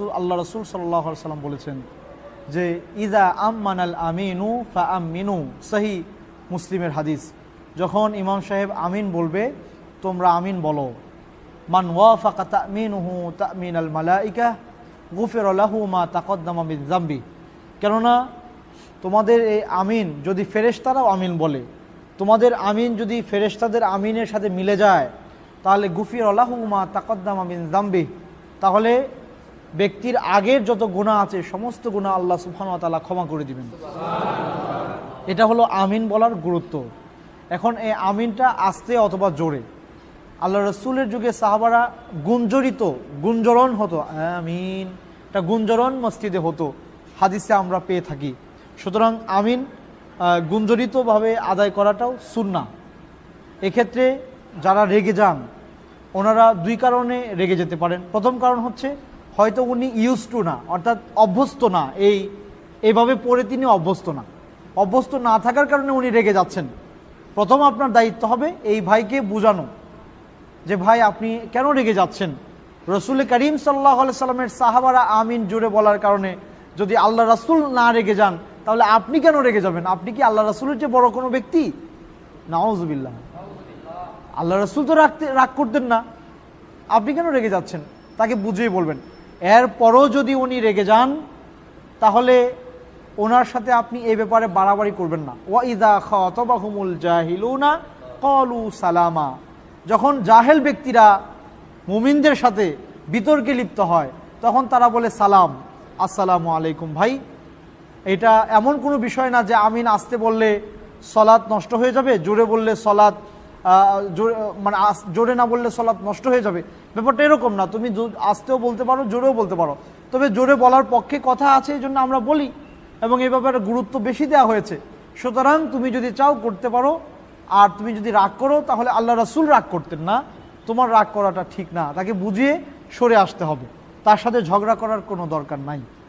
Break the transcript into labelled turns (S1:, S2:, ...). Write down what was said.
S1: রসুল, আল্লাহ রসুল সাল্লাম বলেছেন যে, ইদা আম্মান আল আমিনু ফা আমিনু সাহি মুসলিমের হাদিস। যখন ইমাম সাহেব আমিন বলবে, তোমরা আমিন বলো। মান ওয়াফাকা তামিনুহু তামিন আল মালাইকা, গুফের লাহু মা তাকদ্দামা জাম্বি কেননা, তোমাদের এই আমিন যদি ফেরেশতারাও আমিন বলে, তোমাদের আমিন যদি ফেরেশতাদের আমিনের সাথে মিলে যায়, তাহলে গুফির আল্লাহু মা তাকদ্দামা জাম্বি তাহলে ব্যক্তির আগের যত গুণা আছে, সমস্ত গুণা আল্লাহ তাআলা ক্ষমা করে দিবেন। এটা হলো আমিন বলার গুরুত্ব। এখন এই আমিনটা আস্তে অথবা জোরে। আল্লাহ রসুলের যুগে সাহাবারা গুঞ্জরিত, গুঞ্জরণ হতো। আমিন, এটা গুঞ্জরণ মসজিদে হতো। হাদিসে আমরা পেয়ে থাকি। সুতরাং আমিন গুঞ্জরিতভাবে আদায় করাটাও সুন্না এক্ষেত্রে যারা রেগে যান, ওনারা দুই কারণে রেগে যেতে পারেন। প্রথম কারণ হচ্ছে হয়তো উনি ইউজ টু না, অর্থাৎ অভ্যস্ত না, এই এইভাবে পড়ে তিনি অভ্যস্ত না। অভ্যস্ত না থাকার কারণে উনি রেগে যাচ্ছেন। প্রথম আপনার দায়িত্ব হবে এই ভাইকে বোঝানো যে, ভাই, আপনি কেন রেগে যাচ্ছেন? রসুল করিম সাল্লাহ সাল্লামের সাহাবারা আমিন জুড়ে বলার কারণে, যদি আল্লাহ রাসুল না রেগে যান, তাহলে আপনি কেন রেগে যাবেন? আপনি কি আল্লাহ রাসুলের চেয়ে বড় কোনো ব্যক্তি? নাওজবিল্লাহ আল্লাহ রসুল তো রাখতে, রাগ করতেন না। আপনি কেন রেগে যাচ্ছেন? তাকে বুঝিয়ে বলবেন। এরপরও যদি উনি রেগে যান, তাহলে ওনার সাথে আপনি এ ব্যাপারে বাড়াবাড়ি করবেন না। ওয়াইদা খতবাহুমুল জাহিলুনা কলু সালামা। যখন জাহেল ব্যক্তিরা মুমিনদের সাথে বিতর্কে লিপ্ত হয়, তখন তারা বলে, সালাম, আসসালামু আলাইকুম ভাই। এটা এমন কোনো বিষয় না যে আমিন আসতে বললে সলাৎ নষ্ট হয়ে যাবে, জোরে বললে সলাৎ মানে জোরে না বললে সলাৎ নষ্ট হয়ে যাবে। ব্যাপারটা এরকম না। তুমি আসতেও বলতে পারো, জোরেও বলতে পারো। তবে জোরে বলার পক্ষে কথা আছে এই জন্য আমরা বলি এবং এই ব্যাপারে গুরুত্ব বেশি দেওয়া হয়েছে। সুতরাং তুমি যদি চাও করতে পারো, আর তুমি যদি রাগ করো, তাহলে আল্লাহ রাসুল রাগ করতেন না। তোমার রাগ করাটা ঠিক না। তাকে বুঝিয়ে সরে আসতে হবে। তার সাথে ঝগড়া করার কোনো দরকার নাই।